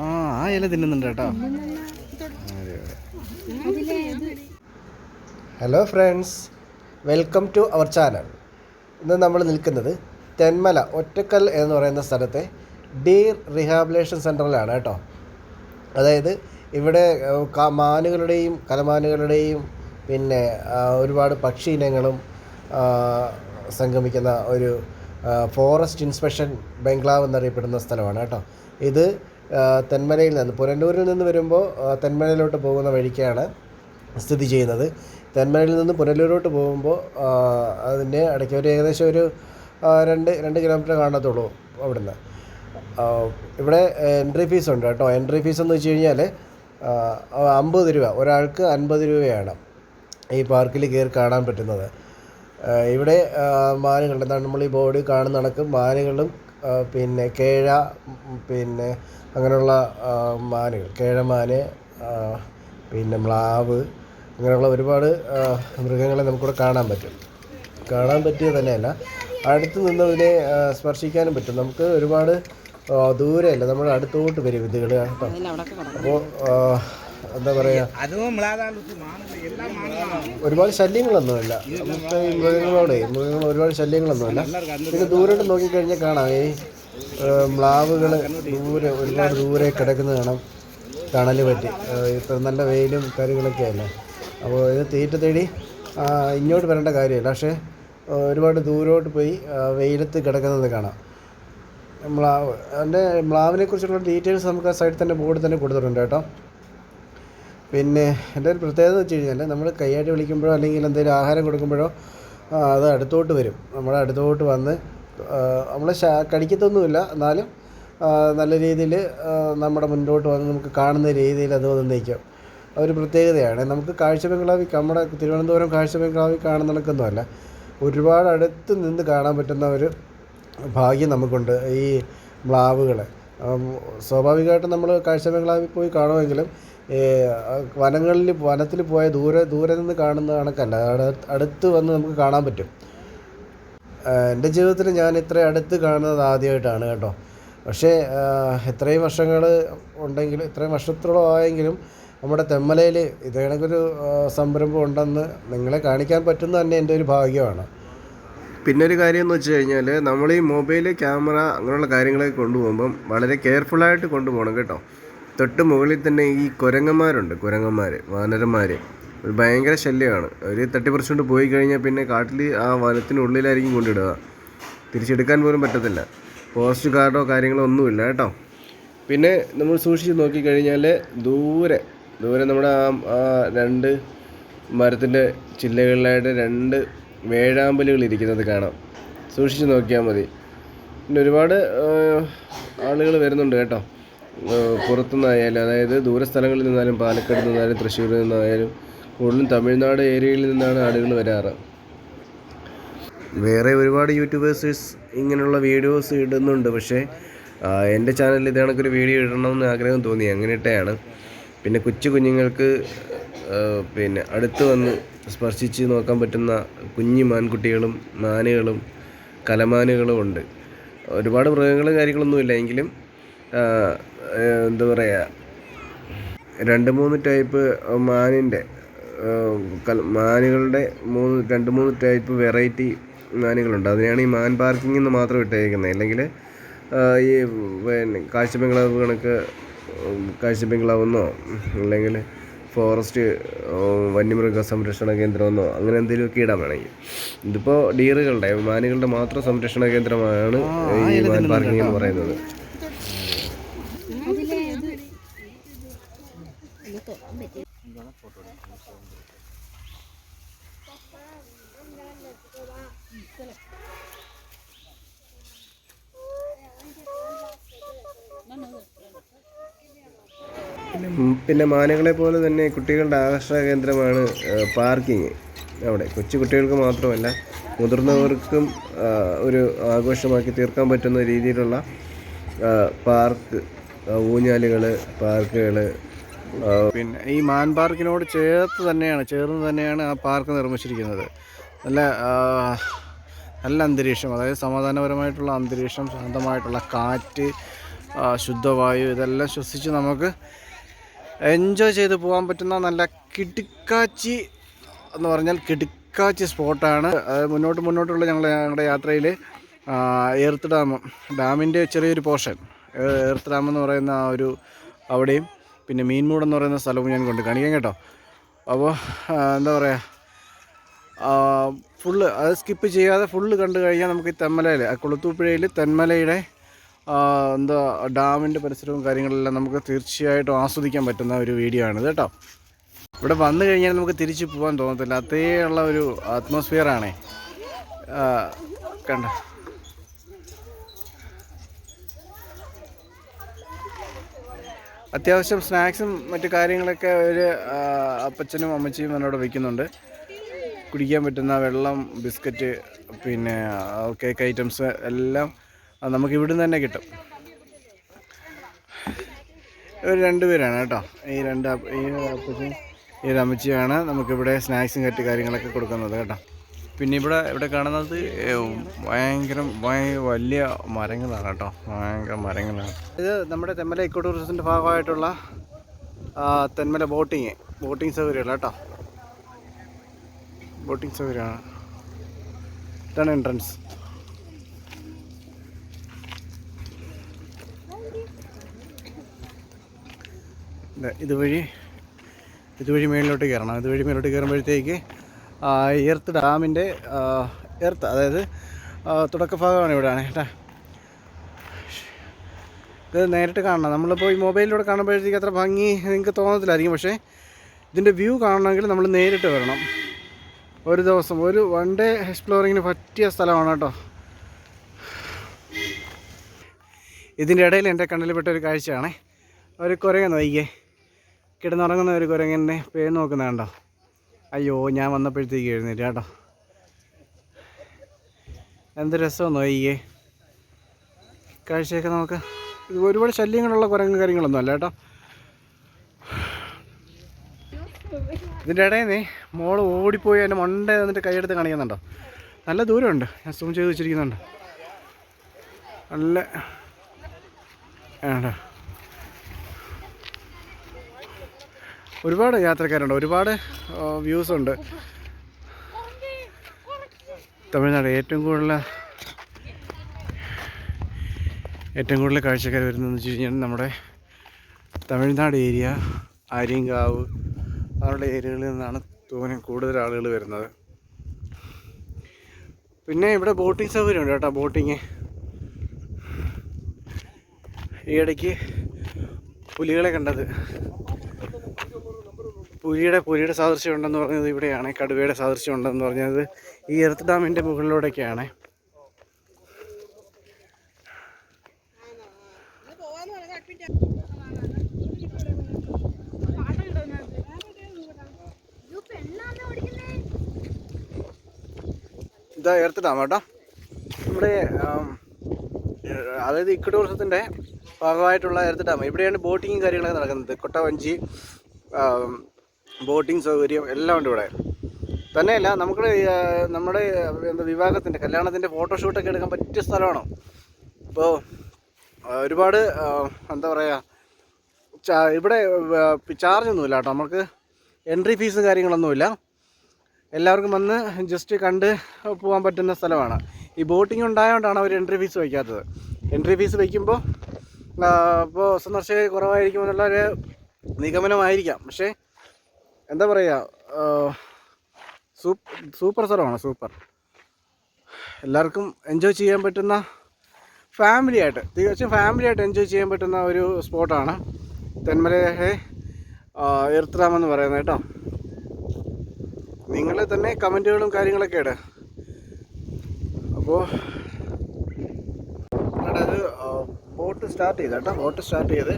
ആ ആ ഇല തിന്നുന്നുണ്ട് കേട്ടോ. Hello friends welcome to our channel. ഇന്ന് നമ്മൾ നിൽക്കുന്നത് തെന്മല ഒറ്റക്കൽ എന്ന് പറയുന്ന സ്ഥലത്തെ ഡീർ റിഹാബിലേഷൻ സെന്ററിലാണ് കേട്ടോ. അതായത് ഇവിടെ മാനുകളുടെയും കലമാനുകളുടെയും പിന്നെ ഒരുപാട് പക്ഷി ഇനങ്ങളും സംഗമിക്കുന്ന ഒരു ഫോറസ്റ്റ് ഇൻസ്പെക്ഷൻ ബംഗ്ലാവ് എന്നറിയപ്പെടുന്ന സ്ഥലമാണ് കേട്ടോ. ഇത് തെന്മലയിൽ നിന്ന് പുനലൂരിൽ നിന്ന് വരുമ്പോൾ തെന്മലയിലോട്ട് പോകുന്ന വഴിക്കാണ് സ്ഥിതി ചെയ്യുന്നത്. തെന്മലയിൽ നിന്ന് പുനലൂരോട്ട് പോകുമ്പോൾ അതിന്റെ ഇടയ്ക്ക് ഒരു ഏകദേശം ഒരു രണ്ട് രണ്ട് കിലോമീറ്റർ കാണത്തുള്ളൂ അവിടുന്ന്. ഇവിടെ എൻട്രി ഫീസ് ഉണ്ട് കേട്ടോ. എൻട്രി ഫീസ് എന്ന് വെച്ച് കഴിഞ്ഞാൽ അമ്പത് രൂപ. ഒരാൾക്ക് അൻപത് രൂപയാണ് ഈ പാർക്കിൽ കയറി കാണാൻ പറ്റുന്നത്. ഇവിടെ മാനുകളുടെ മാനുകളുണ്ട് എന്താണ് നമ്മൾ ഈ ബോർഡ് കാണുന്ന കണക്ക് മാനുകളും പിന്നെ കേഴ പിന്നെ അങ്ങനെയുള്ള മാനുകൾ കേഴമാന് പിന്നെ മ്ലാവ് അങ്ങനെയുള്ള ഒരുപാട് മൃഗങ്ങളെ നമുക്കിവിടെ കാണാൻ പറ്റും. കാണാൻ പറ്റിയത് തന്നെയല്ല. അടുത്ത് നിന്ന് ഇതിനെ സ്പർശിക്കാനും പറ്റും. നമുക്ക് ഒരുപാട് ദൂരമല്ല ദൂരെയല്ല നമ്മുടെ അടുത്തോട്ട് വരും ഇതുകൾ കേട്ടോ. അപ്പോൾ എന്താ പറയാ? ഒരുപാട് ശല്യങ്ങളൊന്നുമില്ല. നമുക്ക് ഈ മൃഗങ്ങളോടെ മൃഗങ്ങൾ ഒരുപാട് ശല്യങ്ങളൊന്നുമില്ല. പിന്നെ ദൂരോട്ട് നോക്കിക്കഴിഞ്ഞാൽ കാണാം. ഈ മ്ലാവുകൾ ദൂരെ ഒരുപാട് ദൂരെ കിടക്കുന്നത് കാണാം. തണൽ പറ്റി. ഇത്ര നല്ല വെയിലും കാര്യങ്ങളൊക്കെ അല്ലേ? അപ്പോൾ ഇത് തീറ്റ തേടി ഇങ്ങോട്ട് വരേണ്ട കാര്യമില്ല. പക്ഷേ ഒരുപാട് ദൂരോട്ട് പോയി വെയിലത്ത് കിടക്കുന്നത് കാണാം. മ്ലാവ് അതിന്റെ മ്ലാവിനെ കുറിച്ചുള്ള ഡീറ്റെയിൽസ് നമുക്ക് ആ സൈഡിൽ തന്നെ ബോർഡിൽ തന്നെ കൊടുത്തിട്ടുണ്ട് കേട്ടോ. പിന്നെ എന്റെ ഒരു പ്രത്യേകത വെച്ച് കഴിഞ്ഞാൽ നമ്മൾ കൈയായിട്ട് വിളിക്കുമ്പോഴോ അല്ലെങ്കിൽ എന്തെങ്കിലും ആഹാരം കൊടുക്കുമ്പോഴോ അത് അടുത്തോട്ട് വരും. നമ്മുടെ അടുത്തോട്ട് വന്ന് നമ്മൾ കടിക്കത്തൊന്നുമില്ല. എന്നാലും നല്ല രീതിയിൽ നമ്മുടെ മുന്നോട്ട് വന്ന് നമുക്ക് കാണുന്ന രീതിയിൽ അത് വന്ന് നിൽക്കും അതൊരു പ്രത്യേകതയാണ്. നമുക്ക് കാഴ്ച ബംഗ്ലാവിൽ നമ്മുടെ തിരുവനന്തപുരം കാഴ്ച ബംഗ്ലാവിൽ കാണുന്ന കണക്കൊന്നുമല്ല ഒരുപാട് അടുത്ത് നിന്ന് കാണാൻ പറ്റുന്ന ഒരു ഭാഗ്യം നമുക്കുണ്ട് ഈ മ്ലാവുകളെ. ഉം, സ്വാഭാവികമായിട്ടും നമ്മൾ കാഴ്ച ബംഗ്ലാവിൽ പോയി കാണുമെങ്കിലും വനങ്ങളിൽ വനത്തിൽ പോയ ദൂരെ ദൂരെ നിന്ന് കാണുന്ന കണക്കല്ല. അടു- അടുത്ത് വന്ന് നമുക്ക് കാണാൻ പറ്റും. എന്റെ ജീവിതത്തിൽ ഞാൻ ഇത്ര അടുത്ത് കാണുന്നത് ആദ്യമായിട്ടാണ് കേട്ടോ. പക്ഷേ ഇത്രയും വർഷങ്ങൾ ഉണ്ടെങ്കിൽ ഇത്രയും വർഷത്തോളം ആയെങ്കിലും നമ്മുടെ തെമ്മലയിൽ ഇത് കണക്കൊരു സംരംഭം ഉണ്ടെന്ന് നിങ്ങളെ കാണിക്കാൻ പറ്റുന്ന തന്നെ എന്റെ ഒരു ഭാഗ്യമാണ്. പിന്നെ ഒരു കാര്യം എന്ന് വെച്ച് കഴിഞ്ഞാൽ നമ്മൾ ഈ മൊബൈൽ ക്യാമറ അങ്ങനെയുള്ള കാര്യങ്ങളൊക്കെ കൊണ്ടുപോകുമ്പം വളരെ കെയർഫുള്ളായിട്ട് കൊണ്ടുപോകണം കേട്ടോ. തൊട്ട് മുകളിൽ തന്നെ ഈ കുരങ്ങന്മാരുണ്ട് കുരങ്ങന്മാർ വാനരന്മാർ ഒരു ഭയങ്കര ശല്യമാണ്. അവർ തട്ടിപ്പറിച്ചുകൊണ്ട് പോയി കഴിഞ്ഞാൽ പിന്നെ കാട്ടിൽ ആ വനത്തിനുള്ളിലായിരിക്കും കൊണ്ടിടുക. തിരിച്ചെടുക്കാൻ പോലും പറ്റത്തില്ല. ഫോറസ്റ്റ് ഗാർഡോ കാര്യങ്ങളോ ഒന്നുമില്ല കേട്ടോ. പിന്നെ നമ്മൾ സൂക്ഷിച്ച് നോക്കിക്കഴിഞ്ഞാൽ ദൂരെ ദൂരെ നമ്മുടെ ആ ആ രണ്ട് മരത്തിന്റെ ചില്ലകളിലായിട്ട് രണ്ട് വേഴാമ്പലുകൾ ഇരിക്കുന്നത് കാണാം. സൂക്ഷിച്ച് നോക്കിയാൽ മതി. പിന്നെ ഒരുപാട് ആളുകൾ വരുന്നുണ്ട് കേട്ടോ. പുറത്തുനിന്നായാലും അതായത് ദൂരസ്ഥലങ്ങളിൽ നിന്നായാലും പാലക്കാട് നിന്നായാലും തൃശ്ശൂരിൽ നിന്നായാലും കൂടുതലും തമിഴ്നാട് ഏരിയയിൽ നിന്നാണ് ആളുകൾ വരാറ്. വേറെ ഒരുപാട് യൂട്യൂബേഴ്സേഴ്സ് ഇങ്ങനെയുള്ള വീഡിയോസ് ഇടുന്നുണ്ട് പക്ഷേ എന്റെ ചാനലിൽ ഇത് കണക്കൊരു വീഡിയോ ഇടണമെന്ന് ആഗ്രഹം തോന്നി അങ്ങനെയിട്ടാണ് പിന്നെ കൊച്ചു കുഞ്ഞുങ്ങൾക്ക് പിന്നെ അടുത്ത് വന്ന് സ്പർശിച്ച് നോക്കാൻ പറ്റുന്ന കുഞ്ഞു മാൻകുട്ടികളും മാനുകളും കലമാനുകളും ഉണ്ട്. ഒരുപാട് മൃഗങ്ങളും കാര്യങ്ങളൊന്നുമില്ല എങ്കിലും എന്താ പറയുക രണ്ട് മൂന്ന് ടൈപ്പ് മാനിന്റെ മാനുകളുടെ മൂന്ന് രണ്ട് മൂന്ന് ടൈപ്പ് വെറൈറ്റി മാനുകളുണ്ട്. അതിനാണ് ഈ മാൻ പാർക്കിംഗ് എന്ന് മാത്രം ഇട്ടേക്കുന്നത് അല്ലെങ്കിൽ ഈ പിന്നെ കാഴ്ച ബംഗ്ലാവ് കണക്ക് ഉം, കാഴ്ച ബംഗ്ലാവെന്നോ അല്ലെങ്കിൽ ഫോറസ്റ്റ് വന്യമൃഗ സംരക്ഷണ കേന്ദ്രമെന്നോ അങ്ങനെ എന്തെങ്കിലുമൊക്കെ ഇടാൻ വേണമെങ്കിൽ. ഇതിപ്പോൾ ഡീറുകളുടെ മാനുകളുടെ മാത്രം സംരക്ഷണ കേന്ദ്രമാണ് ഈ മാൻ പാർക്കിംഗ് എന്ന് പറയുന്നത്. പിന്നെ മാനങ്ങളെ പോലെ തന്നെ കുട്ടികളുടെ ആകർഷണ കേന്ദ്രമാണ് പാർക്കിങ് അവിടെ കൊച്ചു കുട്ടികൾക്ക് മാത്രമല്ല മുതിർന്നവർക്കും ഒരു ആഘോഷമാക്കി തീർക്കാൻ പറ്റുന്ന രീതിയിലുള്ള പാർക്ക് ഊഞ്ഞാലുകൾ പാർക്കുകൾ പിന്നെ ഈ മാൻ പാർക്കിനോട് ചേർത്ത് തന്നെയാണ് ചേർന്ന് തന്നെയാണ് ആ പാർക്ക് നിർമ്മിച്ചിരിക്കുന്നത്. നല്ല നല്ല അന്തരീക്ഷം അതായത് സമാധാനപരമായിട്ടുള്ള അന്തരീക്ഷം ശാന്തമായിട്ടുള്ള കാറ്റ് ശുദ്ധവായു ഇതെല്ലാം ശ്വസിച്ച് നമുക്ക് എൻജോയ് ചെയ്ത് പോകാൻ പറ്റുന്ന നല്ല കിടുക്കാച്ചി എന്ന് പറഞ്ഞാൽ കിടുക്കാച്ചി സ്പോട്ടാണ്. മുന്നോട്ട് മുന്നോട്ടുള്ള ഞങ്ങൾ ഞങ്ങളുടെ യാത്രയിൽ ഏർത്ത് ഡാം ഡാമിന്റെ ചെറിയൊരു പോർഷൻ. ഏർത്ത് ഡാം എന്ന് പറയുന്ന ആ ഒരു അവിടെയും പിന്നെ മീൻമൂട് എന്ന് പറയുന്ന സ്ഥലവും ഞാൻ കൊണ്ട് കാണിക്കാം കേട്ടോ. അപ്പോൾ എന്താ പറയുക ഫുള്ള് അത് സ്കിപ്പ് ചെയ്യാതെ ഫുള്ള് കണ്ടു കഴിഞ്ഞാൽ നമുക്ക് ഈ തെന്മലയിൽ കുളത്തൂപ്പുഴയിൽ തെന്മലയുടെ എന്താ ഡാമിന്റെ പരിസരവും കാര്യങ്ങളെല്ലാം നമുക്ക് തീർച്ചയായിട്ടും ആസ്വദിക്കാൻ പറ്റുന്ന ഒരു വീഡിയോ ആണ് കേട്ടോ. ഇവിടെ വന്നു കഴിഞ്ഞാൽ നമുക്ക് തിരിച്ചു പോകാൻ തോന്നത്തില്ല. അതേ ഉള്ള ഒരു അറ്റ്മോസ്ഫിയർ ആണേ. ആ, കണ്ട? അത്യാവശ്യം സ്നാക്സും മറ്റു കാര്യങ്ങളൊക്കെ ഒരു അപ്പച്ചനും അമ്മച്ചിയും എന്നോട് വയ്ക്കുന്നുണ്ട്. കുടിക്കാൻ പറ്റുന്ന വെള്ളം ബിസ്ക്കറ്റ് പിന്നെ കേക്ക് ഐറ്റംസ് എല്ലാം ആ, നമുക്ക് ഇവിടുന്ന് തന്നെ കിട്ടും. ഒരു രണ്ട് പേരാണ് കേട്ടോ. ഈ രണ്ട് ഈ അപ്പച്ചും ഈ ഒരു അമ്മച്ചിയാണ് നമുക്കിവിടെ സ്നാക്സും കറ്റ് കാര്യങ്ങളൊക്കെ കൊടുക്കുന്നത് കേട്ടോ. പിന്നെ ഇവിടെ ഇവിടെ കാണുന്നത് ഭയങ്കര ഭയ- വലിയ മരങ്ങളാണ് കേട്ടോ. ഭയങ്കര മരങ്ങളാണ്. ഇത് നമ്മുടെ തെന്മല ഇക്കോ ടൂറിസത്തിന്റെ ഭാഗമായിട്ടുള്ള തെന്മല ബോട്ടിങ് ബോട്ടിങ് സൗകര്യമുള്ള കേട്ടോ. ബോട്ടിങ് സൗകര്യമാണ്. ഇതാണ് എൻട്രൻസ് ഇതുവഴി ഇതുവഴി മേളിലോട്ട് കയറണം. ഇതുവഴി മേലോട്ട് കയറുമ്പോഴത്തേക്ക് എർത്ത് ഡാമിന്റെ എർത്ത് അതായത് തുടക്കഭാഗമാണ് തുടക്ക ഭാഗമാണ് ഇവിടെയാണ് കേട്ടോ. ഇത് നേരിട്ട് കാണണം. നമ്മളിപ്പോൾ ഈ മൊബൈലിലൂടെ കാണുമ്പോഴത്തേക്ക് അത്ര ഭംഗി നിങ്ങൾക്ക് തോന്നത്തില്ലായിരിക്കും. പക്ഷേ ഇതിന്റെ വ്യൂ കാണണമെങ്കിൽ നമ്മൾ നേരിട്ട് വരണം. ഒരു ദിവസം ഒരു വൺ ഡേ എക്സ്പ്ലോറിങ്ങിന് പറ്റിയ സ്ഥലമാണ് കേട്ടോ. ഇതിന്റെ ഇടയിൽ എന്റെ കണ്ണിൽപ്പെട്ട ഒരു കാഴ്ചയാണേ. ഒരു കുറേ വൈകിയേ കിടന്നുറങ്ങുന്ന ഒരു കുരങ്ങനെ പേര് നോക്കുന്ന കണ്ടോ? അയ്യോ ഞാൻ വന്നപ്പോഴത്തേക്ക് എഴുന്നേറ്റ് കേട്ടോ. എന്ത് രസമാണ് നോയിക്കേ കാഴ്ചയൊക്കെ നമുക്ക് ഇത് ഒരുപാട് ശല്യങ്ങളുള്ള കുരങ്ങ് കാര്യങ്ങളൊന്നും അല്ല കേട്ടോ. ഇതിന്റെ ഇടയിൽ മോൾ ഓടിപ്പോയി എന്റെ മണ്ട എന്നിട്ട് കൈയെടുത്ത് കാണിക്കുന്നുണ്ടോ? നല്ല ദൂരമുണ്ട്. ഞാൻ സൂം ചെയ്ത് വെച്ചിരിക്കുന്നുണ്ട്. നല്ല ആണ്ടോ ഒരുപാട് യാത്രക്കാരുണ്ട് ഒരുപാട് വ്യൂസ് ഉണ്ട്. തമിഴ്നാട് ഏറ്റവും കൂടുതൽ ഏറ്റവും കൂടുതൽ കാഴ്ചക്കാർ വരുന്നതെന്ന് വെച്ച് കഴിഞ്ഞാൽ നമ്മുടെ തമിഴ്നാട് ഏരിയ ആര്യങ്കാവ് അവരുടെ ഏരിയകളിൽ നിന്നാണ് തോനെ കൂടുതൽ ആളുകൾ വരുന്നത്. പിന്നെ ഇവിടെ ബോട്ടിംഗ് സൗകര്യമുണ്ട് കേട്ടോ ബോട്ടിങ് ഈ ഇടയ്ക്ക് പുലികളെ കണ്ടത്. പുലിയുടെ പുലിയുടെ സാദൃശ്യം ഉണ്ടെന്ന് പറഞ്ഞത് ഇവിടെയാണ്. കടുവയുടെ സാദൃശ്യം ഉണ്ടെന്ന് പറഞ്ഞത് ഈ എർത്ത് ഡാമിന്റെ മുകളിലൂടെയൊക്കെയാണ്. ഇതാ എർത്ത് ഡാം കേട്ടോ. നമ്മുടെ അതായത് ഇക്കോ ടൂറിസത്തിന്റെ ഭാഗമായിട്ടുള്ള എർത്ത് ഡാം. ഇവിടെയാണ് ബോട്ടിങ്ങും കാര്യങ്ങളൊക്കെ നടക്കുന്നത്. കൊട്ടവഞ്ചി ബോട്ടിംഗ് സൗകര്യം എല്ലാം ഉണ്ട് ഇവിടെ. തന്നെയല്ല നമുക്ക് നമ്മുടെ എന്താ വിവാഹത്തിന്റെ കല്യാണത്തിന്റെ ഫോട്ടോഷൂട്ടൊക്കെ എടുക്കാൻ പറ്റിയ സ്ഥലമാണ്? ഇപ്പോൾ ഒരുപാട് എന്താ പറയുക ഇവിടെ ചാർജ് ഒന്നുമില്ല കേട്ടോ. നമുക്ക് എൻട്രി ഫീസും കാര്യങ്ങളൊന്നുമില്ല എല്ലാവർക്കും വന്ന് ജസ്റ്റ് കണ്ട് പോകാൻ പറ്റുന്ന സ്ഥലമാണ്. ഈ ബോട്ടിംഗ് ഉണ്ടായതുകൊണ്ടാണ് അവർ എൻട്രി ഫീസ് വയ്ക്കാത്തത്. എൻട്രി ഫീസ് വയ്ക്കുമ്പോൾ ഇപ്പോൾ സന്ദർശകർ കുറവായിരിക്കും എന്നുള്ളൊരു നിഗമനമായിരിക്കാം. പക്ഷേ എന്താ പറയുക സൂപ്പ് സൂപ്പർ സ്ഥലമാണ് സൂപ്പർ. എല്ലാവർക്കും എൻജോയ് ചെയ്യാൻ പറ്റുന്ന ഫാമിലി ആയിട്ട് തികച്ചും ഫാമിലി ആയിട്ട് എൻജോയ് ചെയ്യാൻ പറ്റുന്ന ഒരു സ്പോട്ടാണ് തെന്മലയെ എർത്തറാം എന്ന് പറയുന്നത് കേട്ടോ. നിങ്ങൾ തന്നെ കമന്റുകളും കാര്യങ്ങളൊക്കെ ഇട. അപ്പോൾ അത് ബോട്ട് സ്റ്റാർട്ട് ചെയ്ത് കേട്ടോ ബോട്ട് സ്റ്റാർട്ട് ചെയ്ത്.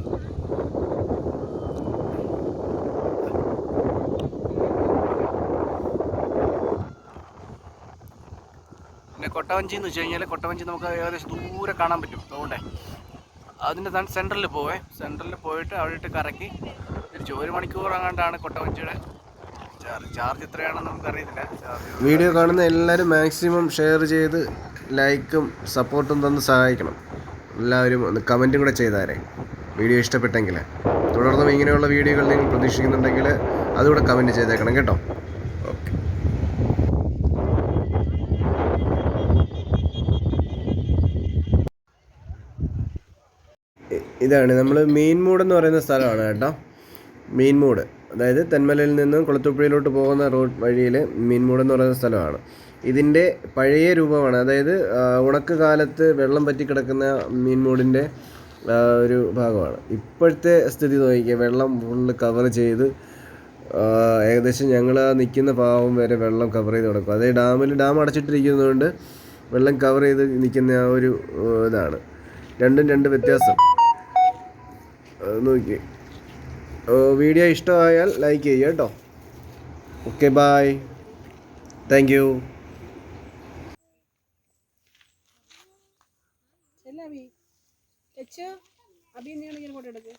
പിന്നെ കൊട്ടവഞ്ചി എന്ന് വെച്ച് കഴിഞ്ഞാൽ കൊട്ടവഞ്ചി നമുക്ക് ഏകദേശം ദൂരെ കാണാൻ പറ്റും. അതുകൊണ്ടേ അതിന്റെ താൻ സെന്ററിൽ പോവേ. സെന്ററിൽ പോയിട്ട് അവിടെ ഇട്ട് കറക്കി. തിരിച്ചു ഒരു മണിക്കൂർ അങ്ങാണ്ടാണ് കൊട്ടവഞ്ചിയുടെ ചാർജ്. എത്രയാണെന്ന് നമുക്കറിയത്തില്ല. വീഡിയോ കാണുന്ന എല്ലാവരും മാക്സിമം ഷെയർ ചെയ്ത് ലൈക്കും സപ്പോർട്ടും തന്ന് സഹായിക്കണം. എല്ലാവരും ഒന്ന് കമന്റും കൂടെ ചെയ്താരേ. വീഡിയോ ഇഷ്ടപ്പെട്ടെങ്കിൽ. തുടർന്നും ഇങ്ങനെയുള്ള വീഡിയോകൾ നിങ്ങൾ പ്രതീക്ഷിക്കുന്നുണ്ടെങ്കിൽ അതുകൂടെ കമന്റ് ചെയ്തേക്കണം കേട്ടോ. ഇതാണ്. നമ്മൾ മെയിൻ മൂഡ് എന്ന് പറയുന്ന സ്ഥലമാണ് കേട്ടോ. മെയിൻ മൂഡ് അതായത് തെന്മലയിൽ നിന്നും കുളത്തുപ്പുഴയിലോട്ട് പോകുന്ന റോഡ് വഴിയിൽ മീൻമൂട് എന്ന് പറയുന്ന സ്ഥലമാണ്. ഇതിന്റെ പഴയ രൂപമാണ്. അതായത് ഉണക്ക് കാലത്ത് വെള്ളം പറ്റി കിടക്കുന്ന മീൻമൂടിന്റെ മൂടിന്റെ ഒരു ഭാഗമാണ്. ഇപ്പോഴത്തെ സ്ഥിതി നോക്കിക്കുക വെള്ളം ഫുള്ള് കവർ ചെയ്ത് ഏകദേശം ഞങ്ങൾ നിൽക്കുന്ന ഭാവം വരെ വെള്ളം കവർ ചെയ്ത് കിടക്കും. അതേ ഡാമിൽ ഡാം അടച്ചിട്ടിരിക്കുന്നതുകൊണ്ട് വെള്ളം കവർ ചെയ്ത് നിൽക്കുന്ന ആ ഒരു ഇതാണ്. രണ്ടും രണ്ട് വ്യത്യാസം. നോക്കി. വീഡിയോ ഇഷ്ടമായാൽ ലൈക്ക് ചെയ്യുക കേട്ടോ. Okay bye thank you Abhi. Abi നീ ഫോട്ടോ എടുക്ക്.